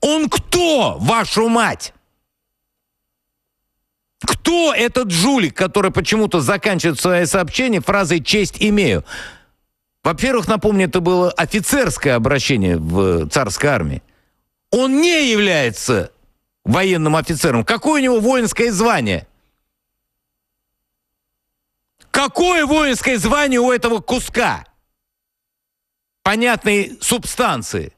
Он кто, вашу мать? Кто этот жулик, который почему-то заканчивает свое сообщение фразой «честь имею»? Во-первых, напомню, это было офицерское обращение в царской армии. Он не является военным офицером. Какое у него воинское звание? Какое воинское звание у этого куска? Понятной субстанции.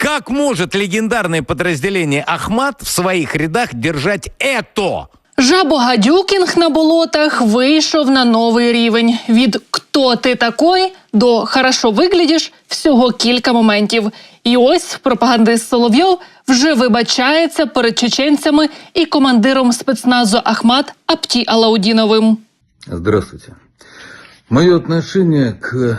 Как может легендарное подразделение Ахмат в своих рядах держать это? Жабогадюкінг на болотах вийшов на новий рівень. Від «Хто ти такой?» до «Хорошо виглядиш» всього кілька моментів. І ось пропагандист Соловйов вже вибачається перед чеченцями і командиром спецназу Ахмат Апті Алаудіновим. Здравствуйте. Мое отношение к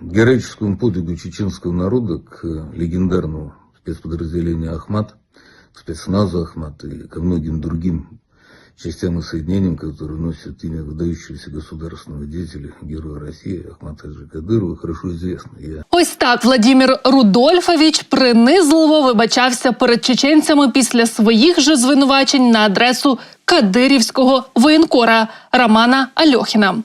героическому подвигу чеченского народа, к легендарному спецподразделению Ахмат, к спецназу Ахмат и ко многим другим частям и соединениям, которые носят имя выдающегося государственного деятеля, героя России Ахмата Хаджи Кадырова, хорошо известно. Я Ось так Владімір Рудольфович принизливо вибачався перед чеченцями після своїх же звинувачень на адресу кадирівського воєнкора Романа Альохіна.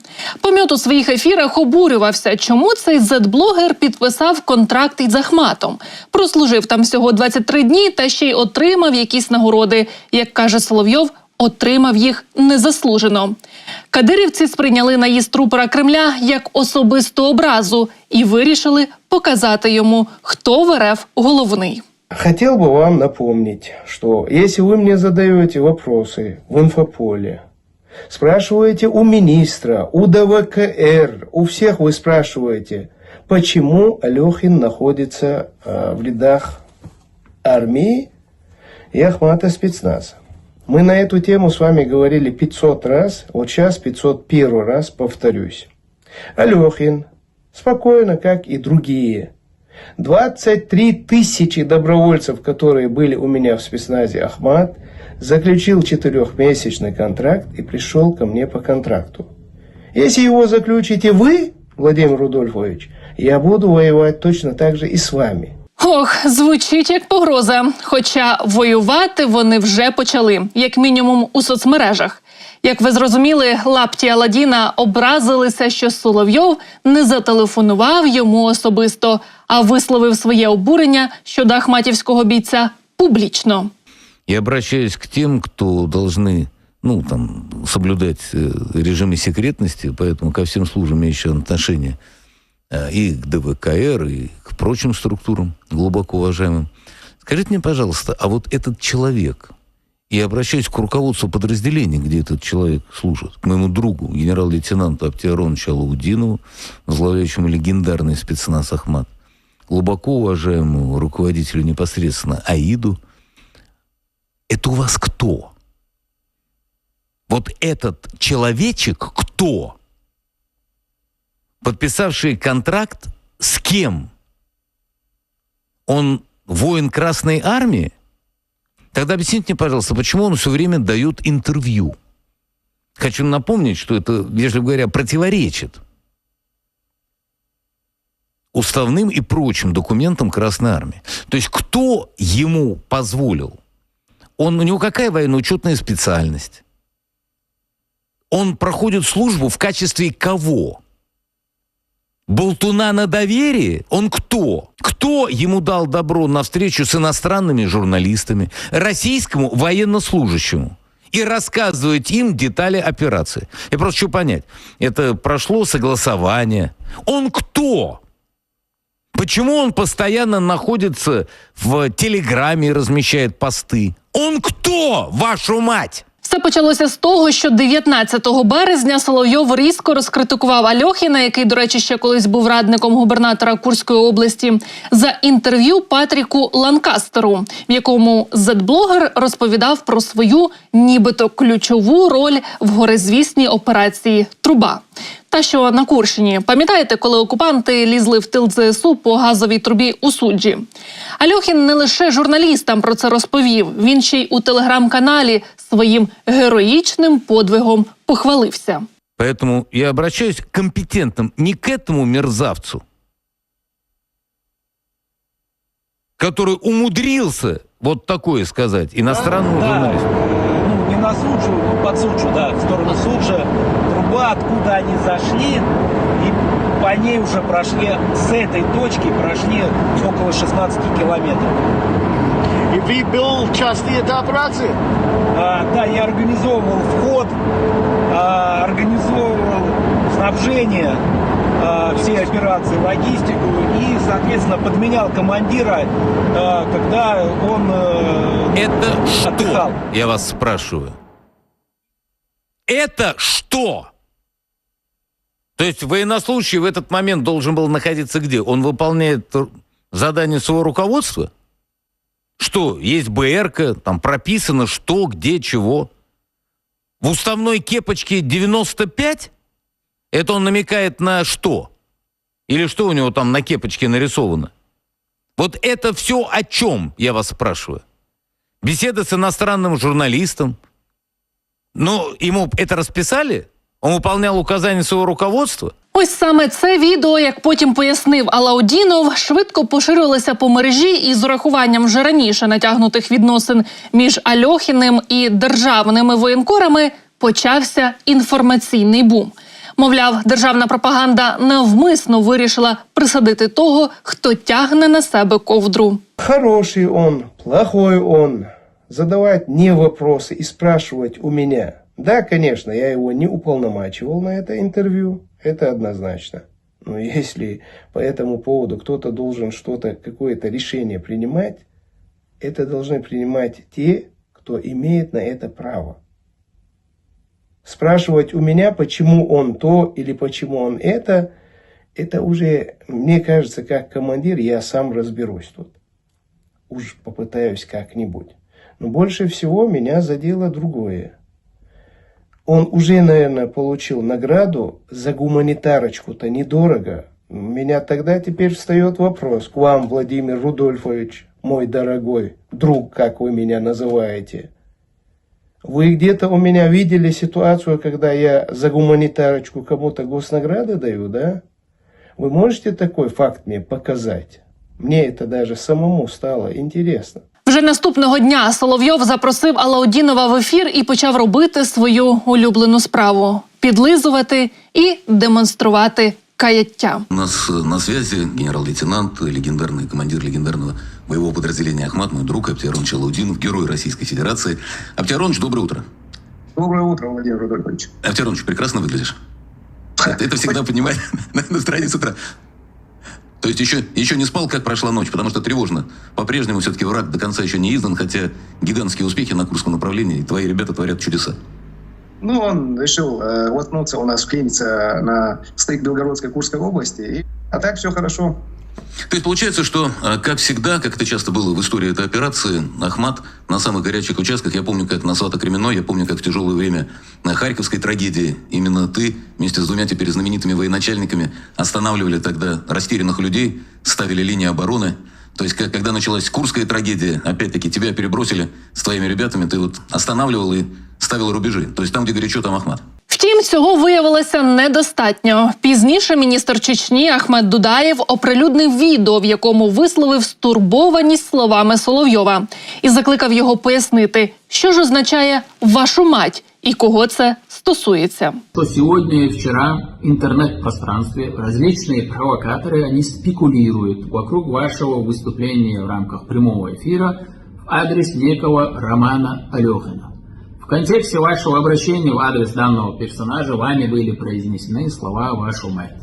Пом'ят у своїх ефірах обурювався, чому цей зет-блогер підписав контракт із Ахматом. Прослужив там всього 23 дні та ще й отримав якісь нагороди. Як каже Соловйов, отримав їх незаслужено. Кадирівці сприйняли наїзд рупора Кремля як особисту образу і вирішили показати йому, хто в РФ головний. Хотел бы вам напомнить, что если вы мне задаете вопросы в инфополе, спрашиваете у министра, у ДВКР, у всех вы спрашиваете, почему Алехин находится э, в рядах армии и Ахмата спецназа. Мы на эту тему с вами говорили 500 раз, вот сейчас 501 раз повторюсь. Алехин спокойно, как и другие, 23 тысячи добровольцев, которые были у меня в спецназе Ахмат, заключил четырехмесячный контракт и пришел ко мне по контракту. Если его заключите вы, Владимир Рудольфович, я буду воевать точно так же и с вами. Ох, звучить як погроза. Хоча воювати вони вже почали, як мінімум у соцмережах. Як ви зрозуміли, лапті Аладіна образилися, що Соловйов не зателефонував йому особисто, а висловив своє обурення щодо ахматівського бійця публічно. Я обращаюсь к тем, кто должны ну, там, соблюдать э, режимы секретности, поэтому ко всем службам имеющим отношение э, и к ДВКР, и к прочим структурам, глубоко уважаемым. Скажите мне, пожалуйста, а вот этот человек, и обращаюсь к руководству подразделения, где этот человек служит, к моему другу, генерал-лейтенанту Аптиароновичу Алаудинову, возглавляющему легендарный спецназ «Ахмат», глубоко уважаемому руководителю непосредственно Аиду, это у вас кто? Вот этот человечек кто? Подписавший контракт с кем? Он воин Красной Армии? Тогда объясните мне, пожалуйста, почему он все время дает интервью? Хочу напомнить, что это, вежливо говоря, противоречит уставным и прочим документам Красной Армии. То есть кто ему позволил? Он, у него какая военно-учетная специальность? Он проходит службу в качестве кого? Болтуна на доверие? Он кто? Кто ему дал добро на встречу с иностранными журналистами, российскому военнослужащему? И рассказывать им детали операции. Я просто хочу понять, это прошло согласование. Он кто? Почему он постоянно находится в Телеграме и размещает посты? Он кто, вашу мать? Все почалося з того, що 19 березня Соловйов різко розкритикував Альохіна, який, до речі, ще колись був радником губернатора Курської області, за інтерв'ю Патріку Ланкастеру, в якому зет-блогер розповідав про свою нібито ключову роль в горизвісній операції Труба. Та що на Курщині, пам'ятаєте, коли окупанти лізли в тил ЗСУ по газовій трубі у суджі? Альохін не лише журналістам про це розповів. Він ще й у телеграм-каналі своїм героїчним подвигом похвалився. Поэтому я обращаюсь к компетентным, не к этому мерзавцу, который умудрился вот такое сказать иностранному Да, журналисту. ну, не на суджу, ну, под суджу, да, в сторону суджа. Труба, откуда они зашли, и по ней уже прошли, с этой точки прошли около 16 километров. І ви був часті до операції? А, да, я организовывал вход, а, организовывал снабжение, а, все операции, логистику и, соответственно, подменял командира, а, когда он э, Это что? отдыхал. Я вас спрашиваю. Это что? То есть военнослужащий в этот момент должен был находиться где? Он выполняет задание своего руководства? Что, есть БРК, там прописано что, где, чего? В уставной кепочке 95? Это он намекает на что? Или что у него там на кепочке нарисовано? Вот это все о чем, я вас спрашиваю? Беседа с иностранным журналистом. Ну, ему это расписали? Он выполнял указания своего руководства? Ось саме це відео, як потім пояснив Алаудінов, швидко поширилося по мережі і з урахуванням вже раніше натягнутих відносин між Альохіним і державними воєнкорами почався інформаційний бум. Мовляв, державна пропаганда навмисно вирішила присадити того, хто тягне на себе ковдру. Хороший он, плохой он. Задавать не вопросы и спрашивать у меня. Да, конечно, я его не уполномачивал на это интервью, это однозначно. Но если по этому поводу кто-то должен что-то, какое-то решение принимать, это должны принимать те, кто имеет на это право. Спрашивать у меня, почему он то или почему он это, это уже, мне кажется, как командир, я сам разберусь тут. Уж попытаюсь как-нибудь. Но больше всего меня задело другое. Он уже, наверное, получил награду за гуманитарочку-то недорого. У меня тогда теперь встает вопрос к вам, Владимир Рудольфович, мой дорогой друг, как вы меня называете. Вы где-то у меня видели ситуацию, когда я за гуманитарочку кому-то госнаграды даю, да? Вы можете такой факт мне показать? Мне это даже самому стало интересно. Вже наступного дня Соловйов запросив Алаудінова в ефір і почав робити свою улюблену справу підлизувати і демонструвати каяття. У нас э, на связи генерал-лейтенант, легендарный командир легендарного боевого подразделения «Ахмат», мой друг Аптиаронович Алаудинов, герой Российской Федерации. Аптиаронович, доброе утро. Доброе утро, Владимир Рудольфович. Аптиаронович, прекрасно выглядишь. Это, это всегда поднимает настроение с утра. То есть еще, еще не спал, как прошла ночь, потому что тревожно. По-прежнему все-таки враг до конца еще не издан, хотя гигантские успехи на Курском направлении, и твои ребята творят чудеса. Ну, он решил э, воткнуться у нас, вклиниться на стык Белгородской Курской области. И... А так все хорошо. То есть получается, что, э, как всегда, как это часто было в истории этой операции, Ахмат на самых горячих участках, я помню, как на Свато-Кременной, я помню, как в тяжелое время на Харьковской трагедии, именно ты вместе с двумя теперь знаменитыми военачальниками останавливали тогда растерянных людей, ставили линии обороны. То есть, как- когда началась Курская трагедия, опять-таки, тебя перебросили с твоими ребятами, ты вот останавливал и ставил рубежи. То есть, там, где горячо, там Ахмат. Втім, цього виявилося недостатньо. Пізніше міністр Чечні Ахмед Дудаєв оприлюднив відео, в якому висловив стурбованість словами Соловйова і закликав його пояснити, що ж означає вашу мать і кого це стосується. что сегодня и вчера в интернет-пространстве различные провокаторы, они спекулируют вокруг вашего выступления в рамках прямого эфира в адрес некого Романа Алехина. Контексте вашего обращения в адрес данного персонажа вами были произнесены слова «вашу мать».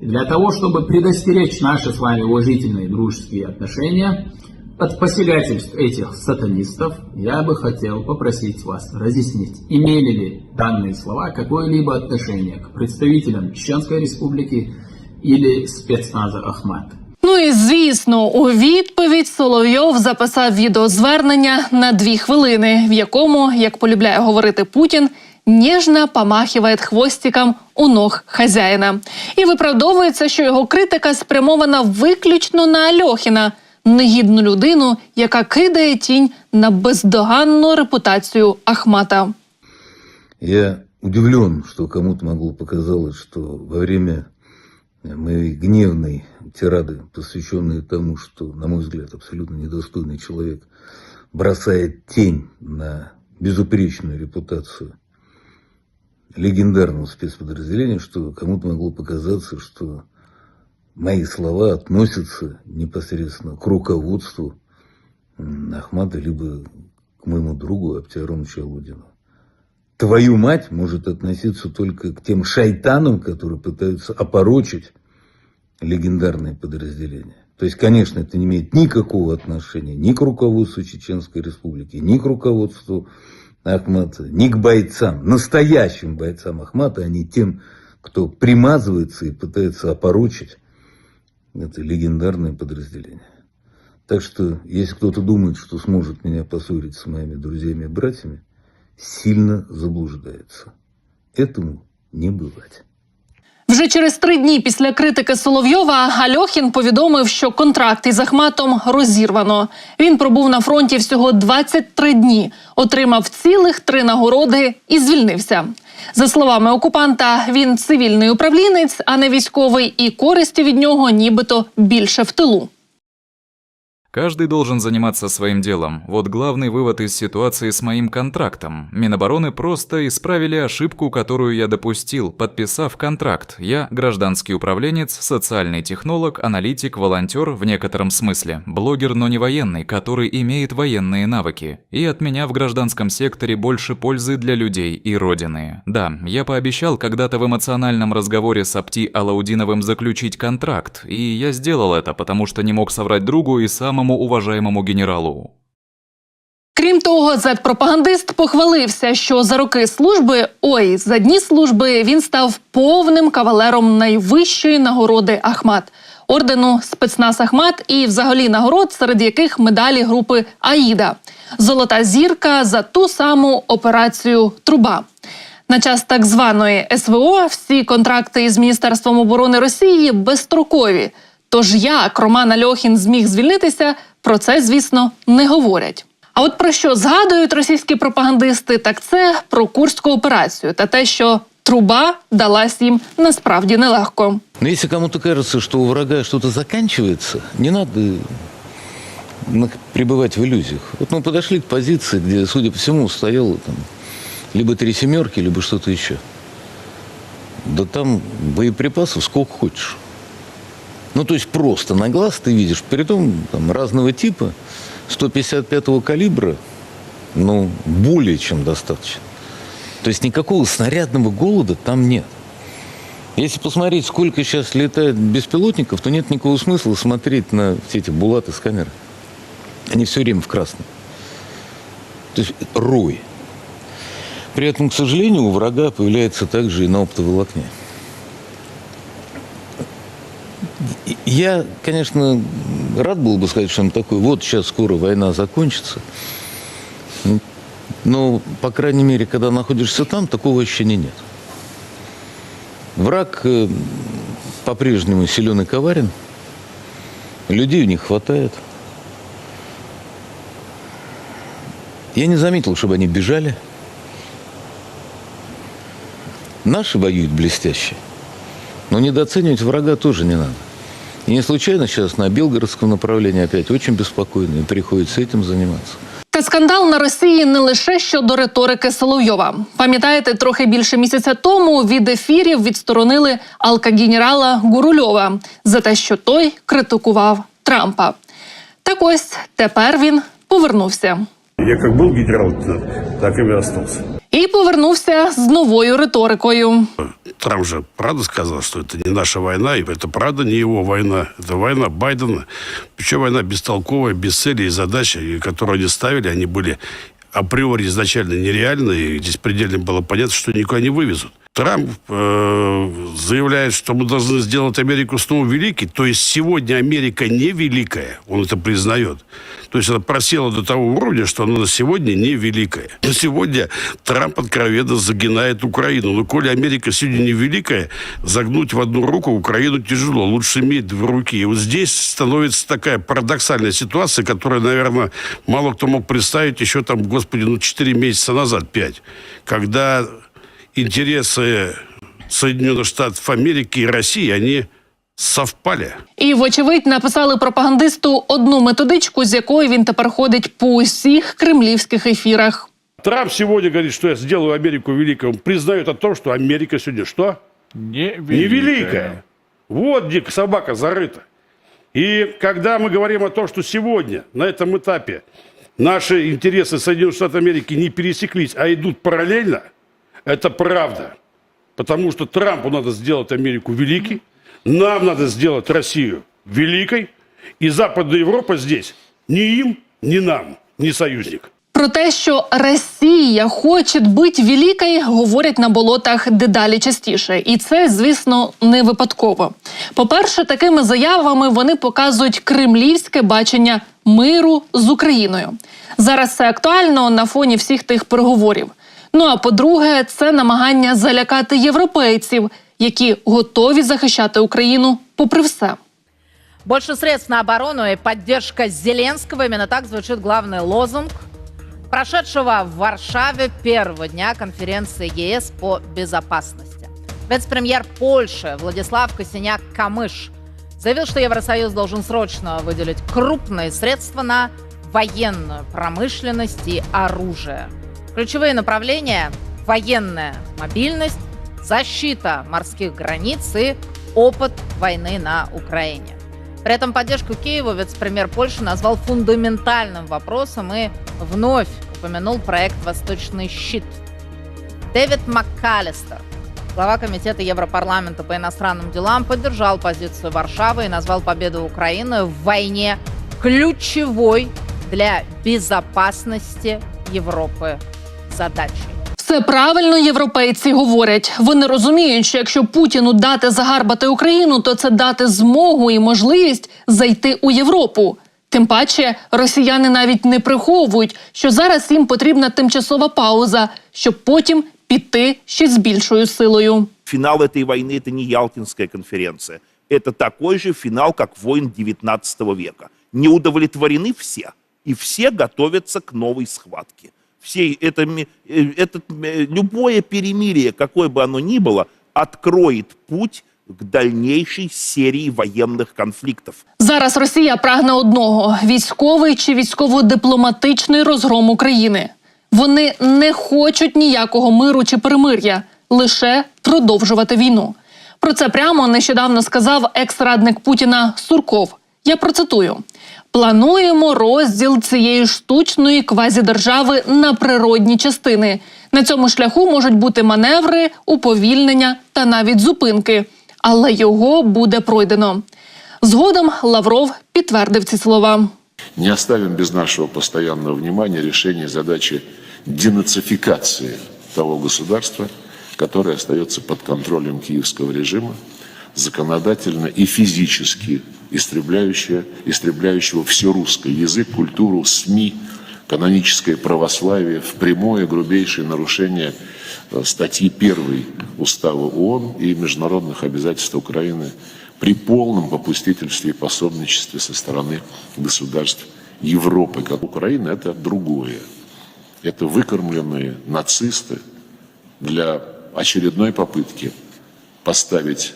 И для того, чтобы предостеречь наши с вами уважительные дружеские отношения от посягательств этих сатанистов, я бы хотел попросить вас разъяснить, имели ли данные слова какое-либо отношение к представителям Чеченской Республики или спецназа Ахмат. Ну і звісно, у відповідь Соловйов записав відеозвернення на дві хвилини, в якому, як полюбляє говорити Путін, ніжно помахиває хвостиком у ног хазяїна і виправдовується, що його критика спрямована виключно на Альохіна, негідну людину, яка кидає тінь на бездоганну репутацію Ахмата. Я удивлен, что кому-то могло показалось, что во время мои гневные тирады, посвященные тому, что, на мой взгляд, абсолютно недостойный человек бросает тень на безупречную репутацию легендарного спецподразделения, что кому-то могло показаться, что мои слова относятся непосредственно к руководству м, Ахмата, либо к моему другу Аптиарому Чалудину. Твою мать может относиться только к тем шайтанам, которые пытаются опорочить легендарные подразделения. То есть, конечно, это не имеет никакого отношения ни к руководству Чеченской Республики, ни к руководству Ахмата, ни к бойцам, настоящим бойцам Ахмата, а не тем, кто примазывается и пытается опорочить это легендарное подразделение. Так что, если кто-то думает, что сможет меня поссорить с моими друзьями и братьями, сильно заблуждается. Этому не бывать. Вже через три дні після критики Соловйова Альохін повідомив, що контракт із Ахматом розірвано. Він пробув на фронті всього 23 дні, отримав цілих три нагороди і звільнився. За словами окупанта, він цивільний управлінець, а не військовий, і користі від нього нібито більше в тилу. Каждый должен заниматься своим делом. Вот главный вывод из ситуации с моим контрактом. Минобороны просто исправили ошибку, которую я допустил, подписав контракт. Я гражданский управленец, социальный технолог, аналитик, волонтер в некотором смысле. Блогер, но не военный, который имеет военные навыки. И от меня в гражданском секторе больше пользы для людей и Родины. Да, я пообещал когда-то в эмоциональном разговоре с Апти Алаудиновым заключить контракт. И я сделал это, потому что не мог соврать другу и самому уважаемому генералу. Крім того, зет-пропагандист похвалився, що за роки служби, ой, за дні служби він став повним кавалером найвищої нагороди Ахмат ордену спецназ Ахмат і взагалі нагород, серед яких медалі групи Аїда, золота зірка за ту саму операцію Труба. На час так званої СВО всі контракти із Міністерством оборони Росії безстрокові. Тож як Роман Альохін зміг звільнитися, про це, звісно, не говорять. А от про що згадують російські пропагандисти, так це про курську операцію та те, що труба далась їм насправді нелегко. Но если кому-то кажется, что у врага что-то заканчивается, не на- пребывать в иллюзиях. Вот мы подошли к позиции, где, судя по всему, стояло там либо три семерки, либо что-то еще. Да там боеприпасов сколько хочешь. Ну, то есть просто на глаз ты видишь, притом там, разного типа, 155-го калибра, ну, более чем достаточно. То есть никакого снарядного голода там нет. Если посмотреть, сколько сейчас летает беспилотников, то нет никакого смысла смотреть на все эти булаты с камеры. Они все время в красном. То есть рой. При этом, к сожалению, у врага появляется также и на оптоволокне. И Я, конечно, рад был бы сказать что-нибудь такое. Вот сейчас скоро война закончится. Но, по крайней мере, когда находишься там, такого ощущения нет. Враг э, по-прежнему силен и коварен. Людей у них хватает. Я не заметил, чтобы они бежали. Наши воюют блестяще. Но недооценивать врага тоже не надо. И не случайно сейчас на Белгородском направлении опять очень беспокойно, и приходится этим заниматься. Та скандал на Росії не лише щодо риторики Соловйова. Пам'ятаєте, трохи більше місяця тому від ефірів відсторонили алка-генерала Гурульова за те, що той критикував Трампа. Так ось тепер він повернувся. Я как был генерал, так и остался. І повернувся з новою риторикою. Трамп же правда сказал, что это не наша война, и это правда не его война. Это война Байдена. Причем война бестолковая, без цели и задачи, которые они ставили, они были априори изначально нереальные. И здесь предельно было понятно, что никуда не вывезут. Трамп э, заявляет, что мы должны сделать Америку снова великой. То есть сегодня Америка не великая, он это признает. То есть она просела до того уровня, что она на сегодня не великая. Но сегодня Трамп откровенно загинает Украину. Но коли Америка сегодня не великая, загнуть в одну руку Украину тяжело. Лучше иметь две руки. И вот здесь становится такая парадоксальная ситуация, которая, наверное, мало кто мог представить еще там, господи, ну 4 месяца назад, 5. Когда интересы Соединенных Штатов Америки и России, они совпали. І, вочевидь, написали пропагандисту одну методичку, з якою він тепер ходить по усіх кремлівських ефірах. Трамп сегодня говорит, что я сделаю Америку великой. Он признает о том, что Америка сегодня что? Не Не великая. Вот где собака зарыта. И когда мы говорим о том, что сегодня на этом этапе наши интересы Соединенных Штатов Америки не пересеклись, а идут параллельно, это правда. Потому что Трампу надо сделать Америку великой, нам надо сделать Россию великой, и Западная Европа здесь ни им, ни нам, не союзник. Про те, що Росія хоче бути великою, говорять на болотах дедалі частіше, і це, звісно, не випадково. По-перше, такими заявами вони показують кремлівське бачення миру з Україною. Зараз це актуально на фоні всіх тих переговорів. Ну а по-друге, це намагання залякати європейців, які готові захищати Україну попри все. Больше средств на оборону и поддержка Зеленского. Именно так звучит главный лозунг прошедшего в Варшаве первого дня конференции ЕС по безопасности. Вице-премьер Польши Владислав Косиняк-Камыш заявил, что Евросоюз должен срочно выделить крупные средства на военную промышленность и оружие. Ключевые направления – военная мобильность, защита морских границ и опыт войны на Украине. При этом поддержку Киеву вице-премьер Польши назвал фундаментальным вопросом и вновь упомянул проект «Восточный щит». Дэвид МакКаллистер, глава Комитета Европарламента по иностранным делам, поддержал позицию Варшавы и назвал победу Украины в войне ключевой для безопасности Европы задачей. Все правильно європейці говорять. Вони розуміють, що якщо Путіну дати загарбати Україну, то це дати змогу і можливість зайти у Європу. Тим паче, росіяни навіть не приховують, що зараз їм потрібна тимчасова пауза, щоб потім піти ще з більшою силою. Финал этой войны – это не Ялтинская конференция. Это такой же финал, как войн XIX века. Не удовлетворены все, и все готовятся к новой схватке. Все это, ми- э, это, э, любое перемирие, какое бы оно ни было, откроет путь к дальнейшей серии военных конфликтов. Зараз Росія прагне одного військовий чи військово-дипломатичний розгром України. Вони не хочуть ніякого миру чи перемир'я, лише продовжувати війну. Про це прямо нещодавно сказав екс-радник Путіна Сурков. Я процитую: плануємо розділ цієї штучної квазідержави на природні частини. На цьому шляху можуть бути маневри, уповільнення та навіть зупинки, але його буде пройдено. Згодом Лавров підтвердив ці слова. Не оставим без нашего постоянного внимания решение задачи денацификации того государства, которое остается под контролем киевского режима, законодательно и физически истребляющее, истребляющего все русское, язык, культуру, СМИ, каноническое православие в прямое грубейшее нарушение э, статьи 1 Устава ООН и международных обязательств Украины при полном попустительстве и пособничестве со стороны государств Европы. Как Украина это другое. Это выкормленные нацисты для очередной попытки поставить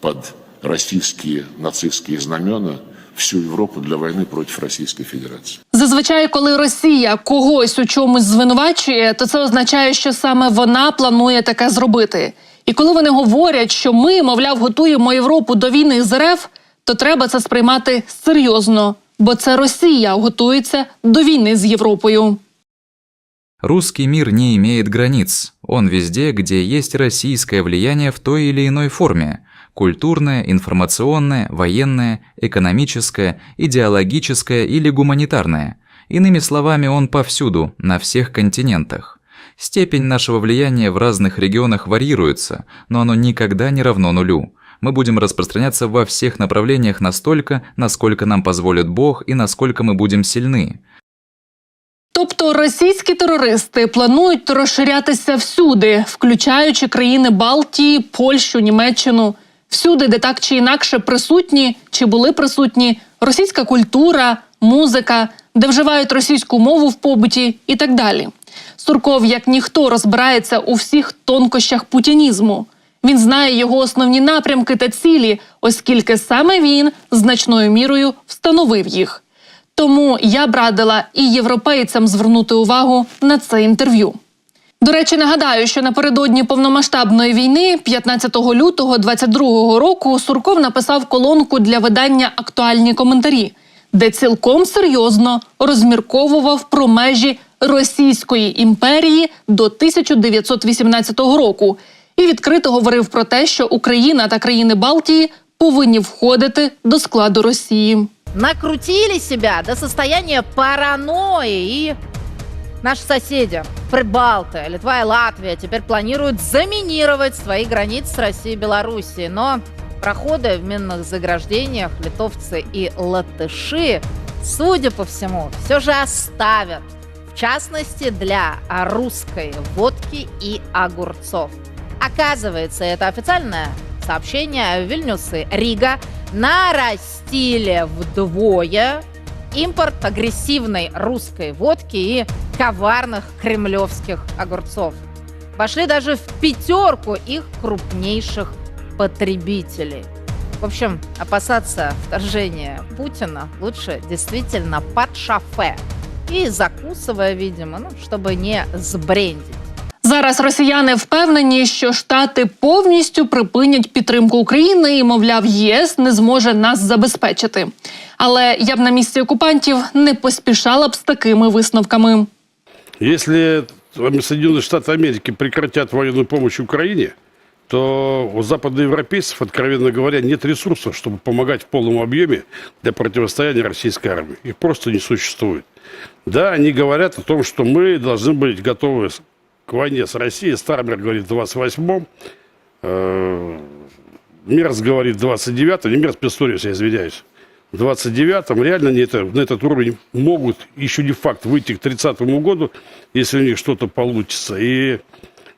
под российские нацистские знамена всю Европу для войны против Российской Федерации. Зазвичай, коли Росія когось у чомусь звинувачує, то це означає, що саме вона планує таке зробити. І коли вони говорять, що ми, мовляв, готуємо Європу до війни з РФ, то треба це сприймати серйозно, бо це Росія готується до війни з Європою. Русский мир не имеет границ. Он везде, где есть российское влияние в той или иной форме. Культурное, информационное, военное, экономическое, идеологическое или гуманитарное. Иными словами, он повсюду, на всех континентах. Степень нашего влияния в разных регионах варьируется, но оно никогда не равно нулю. Мы будем распространяться во всех направлениях настолько, насколько нам позволит Бог и насколько мы будем сильны. Тобто російські терористи планують розширятися всюди, включаючи країни Балтії, Польщу, Німеччину, Всюди, де так чи інакше присутні чи були присутні російська культура, музика, де вживають російську мову в побуті і так далі. Сурков, як ніхто, розбирається у всіх тонкощах путінізму. Він знає його основні напрямки та цілі, оскільки саме він значною мірою встановив їх. Тому я б радила і європейцям звернути увагу на це інтерв'ю. До речі, нагадаю, що напередодні повномасштабної війни, 15 лютого 22 року, Сурков написав колонку для видання Актуальні коментарі, де цілком серйозно розмірковував про межі Російської імперії до 1918 року і відкрито говорив про те, що Україна та країни Балтії повинні входити до складу Росії. Накрутили себя до состояния паранойи и наши соседи, Прибалты, Литва и Латвия теперь планируют заминировать свои границы с Россией и Белоруссией. Но проходы в минных заграждениях литовцы и латыши, судя по всему, все же оставят. В частности, для русской водки и огурцов. Оказывается, это официальное сообщение Вильнюс и Рига нарастили вдвое импорт агрессивной русской водки и коварных кремлевских огурцов. Вошли даже в пятерку их крупнейших потребителей. В общем, опасаться вторжения Путина лучше действительно под шофе и закусывая, видимо, ну, чтобы не сбрендить. Зараз росіяни впевнені, що штати повністю припинять підтримку України і, мовляв, ЄС не зможе нас забезпечити. Але я б на місці окупантів не поспішала б з такими висновками. Если Соединенные Штаты Америки прекратят военную помощь Украине, то у западноевропейцев, откровенно говоря, нет ресурсов, чтобы помогать в полном объеме для противостояния российской армии. Их просто не существует. Да, они говорят о том, что мы должны быть готовы к войне с Россией. Стармер говорит в 28-м, э, Мерс говорит в 29-м, не Мерс Писториус, я извиняюсь. В 29-м реально они это, на этот уровень могут, еще не факт, выйти к 30-му году, если у них что-то получится. И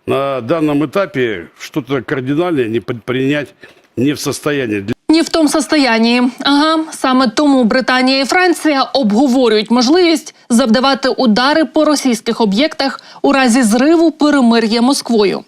на данном этапе что-то кардинальное не предпринять не в состоянии. Ні в тому состоянні. Ага, саме тому Британія і Франція обговорюють можливість завдавати удари по російських об'єктах у разі зриву перемир'я Москвою.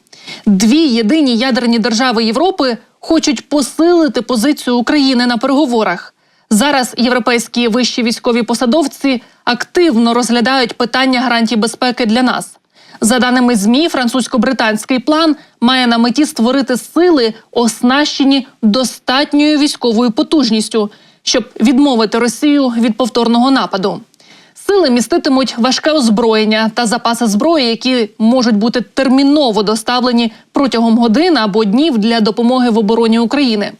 Дві єдині ядерні держави Європи хочуть посилити позицію України на переговорах. Зараз європейські вищі військові посадовці активно розглядають питання гарантій безпеки для нас. За даними ЗМІ, французько-британський план має на меті створити сили, оснащені достатньою військовою потужністю, щоб відмовити Росію від повторного нападу. Сили міститимуть важке озброєння та запаси зброї, які можуть бути терміново доставлені протягом годин або днів для допомоги в обороні України.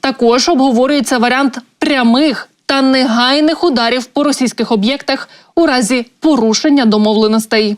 Також обговорюється варіант прямих та негайних ударів по російських об'єктах у разі порушення домовленостей.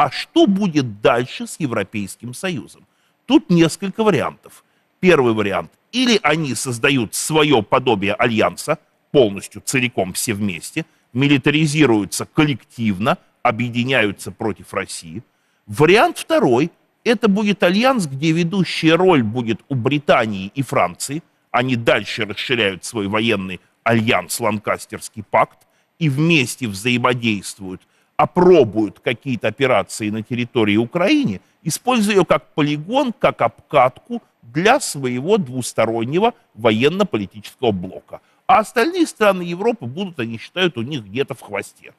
А что будет дальше с Европейским Союзом? Тут несколько вариантов. Первый вариант. Или они создают свое подобие альянса, полностью, целиком, все вместе, милитаризируются коллективно, объединяются против России. Вариант второй. Это будет альянс, где ведущая роль будет у Британии и Франции. Они дальше расширяют свой военный альянс, Ланкастерский пакт, и вместе взаимодействуют опробуют какие-то операции на территории Украины, используя ее как полигон, как обкатку для своего двустороннего военно-политического блока. А остальные страны Европы будут, они считают, у них где-то в хвосте.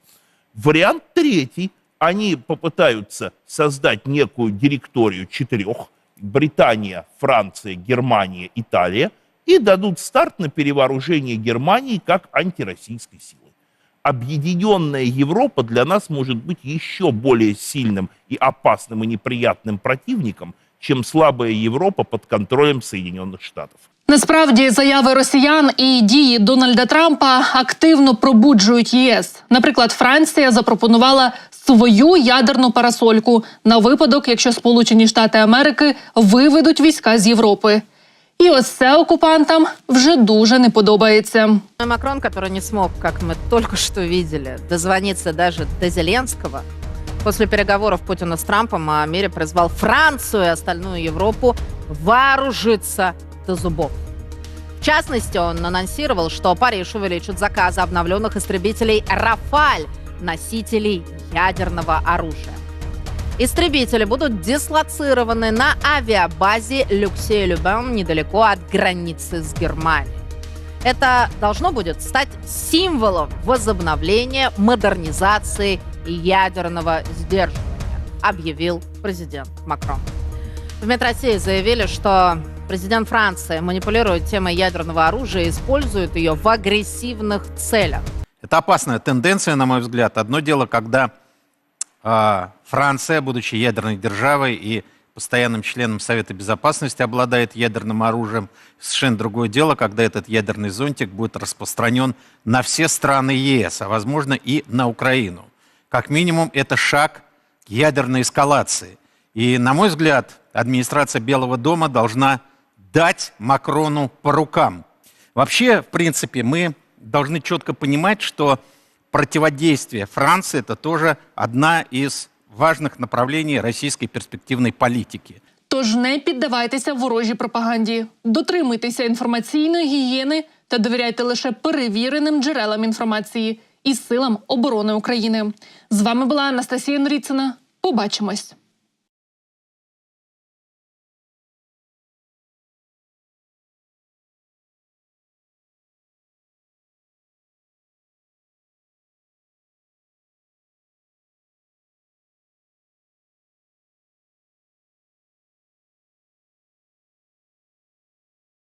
Вариант третий. Они попытаются создать некую директорию четырех. Британия, Франция, Германия, Италия. И дадут старт на перевооружение Германии как антироссийской силы объединенная Европа для нас может быть еще более сильным и опасным и неприятным противником, чем слабая Европа под контролем Соединенных Штатов. Насправді заяви росіян і дії Дональда Трампа активно пробуджують ЄС. Наприклад, Франція запропонувала свою ядерну парасольку на випадок, якщо Сполучені Штати Америки виведуть війська з Європи. І ось це окупантам вже дуже не подобається. Макрон, который не смог, как мы только что видели, дозвониться даже до Зеленского, после переговоров Путина с Трампом о мире призвал Францию и остальную Европу вооружиться до зубов. В частности, он анонсировал, что Париж увеличит заказы обновленных истребителей «Рафаль», носителей ядерного оружия. Истребители будут дислоцированы на авиабазе Люксей-Любен недалеко от границы с Германией. Это должно будет стать символом возобновления, модернизации ядерного сдерживания, объявил президент Макрон. В Минтроссии заявили, что президент Франции манипулирует темой ядерного оружия и использует ее в агрессивных целях. Это опасная тенденция, на мой взгляд. Одно дело, когда Франция, будучи ядерной державой и постоянным членом Совета Безопасности, обладает ядерным оружием. Совершенно другое дело, когда этот ядерный зонтик будет распространен на все страны ЕС, а возможно и на Украину. Как минимум, это шаг к ядерной эскалации. И, на мой взгляд, администрация Белого дома должна дать Макрону по рукам. Вообще, в принципе, мы должны четко понимать, что противодействие Франции – это тоже одна из важних направлений російської перспективної політики. Тож не піддавайтеся ворожій пропаганді, дотримуйтеся інформаційної гігієни та довіряйте лише перевіреним джерелам інформації і силам оборони України. З вами була Анастасія Норіцина. Побачимось.